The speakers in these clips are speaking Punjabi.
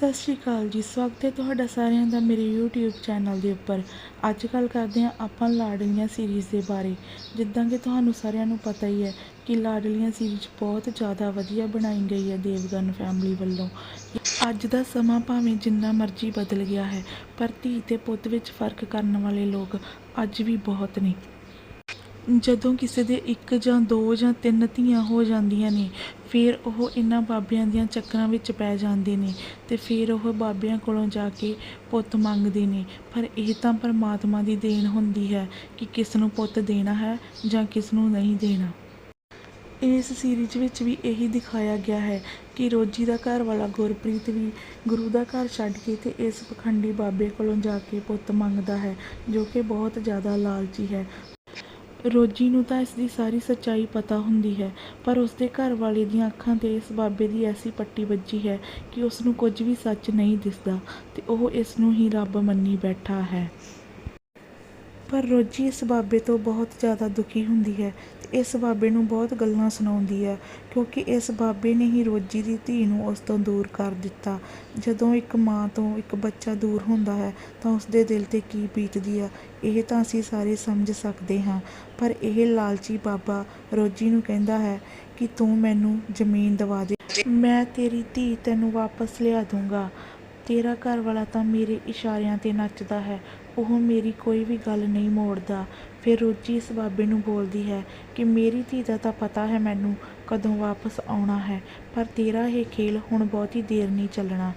ਸਤਿ ਸ਼੍ਰੀ ਅਕਾਲ ਜੀ, ਸਵਾਗਤ ਹੈ ਤੁਹਾਡਾ ਸਾਰਿਆਂ ਦਾ ਮੇਰੇ YouTube ਚੈਨਲ ਦੇ ਉੱਪਰ। ਅੱਜ ਗੱਲ ਕਰਦੇ ਹਾਂ ਆਪਾਂ ਲਾਡਲੀਆਂ ਸੀਰੀਜ਼ ਦੇ ਬਾਰੇ, ਜਿੱਦਾਂ ਕਿ ਤੁਹਾਨੂੰ ਸਾਰਿਆਂ ਨੂੰ ਪਤਾ ਹੀ ਹੈ ਕਿ ਲਾਡਲੀਆਂ ਸੀਰੀਜ਼ ਬਹੁਤ ਜ਼ਿਆਦਾ ਵਧੀਆ ਬਣਾਈ ਗਈ ਹੈ ਦੇਵਗਨ ਫੈਮਿਲੀ ਵੱਲੋਂ। ਅੱਜ ਦਾ ਸਮਾਂ ਭਾਵੇਂ ਜਿੰਨਾ ਮਰਜ਼ੀ ਬਦਲ ਗਿਆ ਹੈ, ਪਰ ਧੀ ਤੇ ਪੁੱਤ ਵਿੱਚ ਫ਼ਰਕ ਕਰਨ ਵਾਲੇ ਲੋਕ ਅੱਜ ਵੀ ਬਹੁਤ ਨੇ। ਜਦੋਂ ਕਿਸੇ ਦੇ ਇੱਕ ਜਾਂ ਦੋ ਜਾਂ ਤਿੰਨ ਧੀਆਂ ਹੋ ਜਾਂਦੀਆਂ ਨੇ, ਫਿਰ ਉਹ ਇਹਨਾਂ ਬਾਬਿਆਂ ਦੀਆਂ ਚੱਕਰਾਂ ਵਿੱਚ ਪੈ ਜਾਂਦੇ ਨੇ ਤੇ ਫਿਰ ਉਹ ਬਾਬਿਆਂ ਕੋਲੋਂ ਜਾ ਕੇ ਪੁੱਤ ਮੰਗਦੇ ਨੇ। ਪਰ ਇਹ ਤਾਂ ਪਰਮਾਤਮਾ ਦੀ ਦੇਣ ਹੁੰਦੀ ਹੈ ਕਿ ਕਿਸ ਨੂੰ ਪੁੱਤ ਦੇਣਾ ਹੈ ਜਾਂ ਕਿਸ ਨੂੰ ਨਹੀਂ ਦੇਣਾ। ਇਸ ਸੀਰੀਜ਼ ਵਿੱਚ ਵੀ ਇਹੀ ਦਿਖਾਇਆ ਗਿਆ ਹੈ ਕਿ ਰੋਜੀ ਦਾ ਘਰ ਵਾਲਾ ਗੁਰਪ੍ਰੀਤ ਵੀ ਗੁਰੂ ਦਾ ਘਰ ਛੱਡ ਕੇ ਤੇ ਇਸ ਪਖੰਡੀ ਬਾਬੇ ਕੋਲੋਂ ਜਾ ਕੇ ਪੁੱਤ ਮੰਗਦਾ ਹੈ, ਜੋ ਕਿ ਬਹੁਤ ਜ਼ਿਆਦਾ ਲਾਲਚੀ ਹੈ। ਰੋਜੀ ਨੂੰ ਤਾਂ ਇਸ ਦੀ ਸਾਰੀ ਸੱਚਾਈ ਪਤਾ ਹੁੰਦੀ ਹੈ, ਪਰ ਉਸਦੇ ਘਰ ਵਾਲੇ ਦੀਆਂ ਅੱਖਾਂ ਤੇ ਇਸ ਬਾਬੇ ਦੀ ਐਸੀ ਪੱਟੀ ਵੱਜੀ ਹੈ ਕਿ ਉਸ ਨੂੰ ਕੁਝ ਵੀ ਸੱਚ ਨਹੀਂ ਦਿਸਦਾ ਤੇ ਉਹ ਇਸ ਨੂੰ ਹੀ ਰੱਬ ਮੰਨੀ ਬੈਠਾ ਹੈ। ਪਰ ਰੋਜੀ ਇਸ ਬਾਬੇ ਤੋਂ ਬਹੁਤ ਜ਼ਿਆਦਾ ਦੁਖੀ ਹੁੰਦੀ ਹੈ ਤੇ ਇਸ ਬਾਬੇ ਨੂੰ ਬਹੁਤ ਗੱਲਾਂ ਸੁਣਾਉਂਦੀ ਹੈ, ਕਿਉਂਕਿ ਇਸ ਬਾਬੇ ਨੇ ਹੀ ਰੋਜੀ ਦੀ ਧੀ ਨੂੰ ਉਸ ਤੋਂ ਦੂਰ ਕਰ ਦਿੱਤਾ। ਜਦੋਂ ਇੱਕ ਮਾਂ ਤੋਂ ਇੱਕ ਬੱਚਾ ਦੂਰ ਹੁੰਦਾ ਹੈ, ਤਾਂ ਉਸ ਦੇ ਦਿਲ ਤੇ ਕੀ ਬੀਤਦੀ ਆ, ਇਹ ਤਾਂ ਅਸੀਂ ਸਾਰੇ ਸਮਝ ਸਕਦੇ ਹਾਂ। ਪਰ ਇਹ ਲਾਲਚੀ ਬਾਬਾ ਰੋਜੀ ਨੂੰ ਕਹਿੰਦਾ ਹੈ ਕਿ ਤੂੰ ਮੈਨੂੰ ਜ਼ਮੀਨ ਦਿਵਾ ਦੇ। ਮੈਂ ਤੇਰੀ ਧੀ ਤੈਨੂੰ ਵਾਪਸ ਲਿਆ ਦੂੰਗਾ। ਤੇਰਾ ਘਰ ਵਾਲਾ ਤਾਂ ਮੇਰੇ ਇਸ਼ਾਰਿਆਂ ਤੇ ਨੱਚਦਾ ਹੈ, ਉਹ ਮੇਰੀ ਕੋਈ ਵੀ ਗੱਲ ਨਹੀਂ ਮੋੜਦਾ। ਫਿਰ ਰੋਜੀ ਇਸ ਬਾਬੇ ਨੂੰ ਬੋਲਦੀ ਹੈ ਕਿ ਮੇਰੀ ਧੀ ਦਾ ਤਾਂ ਪਤਾ ਹੈ ਮੈਨੂੰ ਕਦੋਂ ਵਾਪਸ ਆਉਣਾ ਹੈ, ਪਰ ਤੇਰਾ ਇਹ ਖੇਲ ਹੁਣ ਬਹੁਤੀ ਦੇਰ ਨਹੀਂ ਚੱਲਣਾ।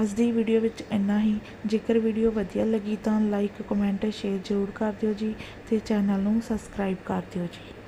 ਅੱਜ ਦੀ ਵੀਡੀਓ ਵਿੱਚ ਇੰਨਾ ਹੀ। ਜੇਕਰ ਵੀਡੀਓ ਵਧੀਆ ਲੱਗੀ ਤਾਂ ਲਾਈਕ ਕਮੈਂਟ ਸ਼ੇਅਰ ਜ਼ਰੂਰ ਕਰ ਦਿਓ ਜੀ ਤੇ ਚੈਨਲ ਨੂੰ ਸਬਸਕ੍ਰਾਈਬ ਕਰ ਦਿਓ ਜੀ।